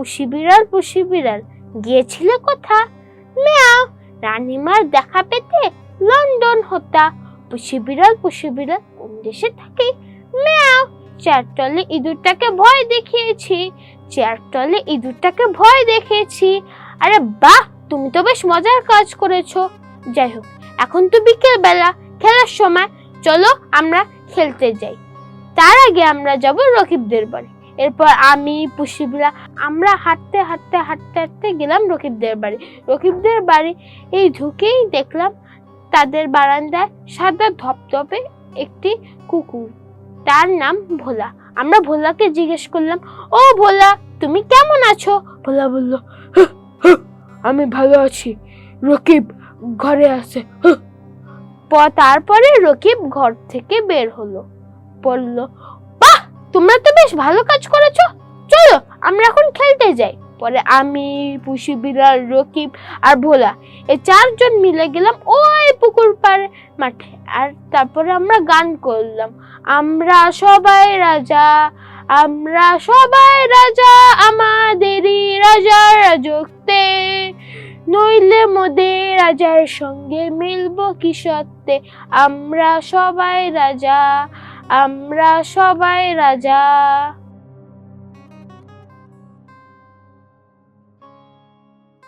পুষি বিড়াল পুষি বিড়াল। গিয়েছিলে কোথা ম্যাও, রানীমার দেখা পেতে লন্ডন হতা। পুষি বিড়াল পুষি বিড়াল, কোন দেশে থাকে? ম্যাও চেয়ারতলে ইঁদুরটাকে ভয় দেখিয়েছি। চেয়ার তলে ইঁদুরটাকে ভয় দেখিয়েছি। আরে বাহ, তুমি তো বেশ মজার কাজ করেছ। যাই হোক, এখন তো বিকেল বেলা খেলার সময়। চলো আমরা খেলতে যাই। তার আগে আমরা যাব রকিবদের বাড়ি। এরপর আমি পুষিবিরা আমরা হাঁটতে হাঁটতে হাঁটতে হাঁটতে গেলাম রকিবদের বাড়ি। রকিবদের বাড়ি এই ঢুকেই দেখলাম তাদের বারান্দায় সাদা ধপধপে একটি কুকুর। তার নাম ভোলা। আমরা ভোলাকে জিজ্ঞেস করলাম ও ভোলা তুমি কেমন আছো? ভোলা বলল "হ্যাঁ, হ্যাঁ, আমি ভালো আছি। রকিব ঘরে আছে হ্যাঁ।" তারপরে রকিব ঘর থেকে বের হলো। বাহ তোমরা তো বেশ ভালো কাজ করেছ। চলো, আমরা এখন খেলতে যাই। পরে আমি পুষি বিড়াল রকিব আর ভোলা এই চারজন মিলে গেলাম ওই পুকুর পাড়ে মাঠে। আর তারপরে আমরা গান করলাম। আমরা সবাই রাজা, আমরা সবাই রাজা আমাদেরই রাজার রাজত্বে। নইলে মোদের রাজার সঙ্গে মিলবো কি সত্যে? আমরা সবাই রাজা আমরা সবাই রাজা।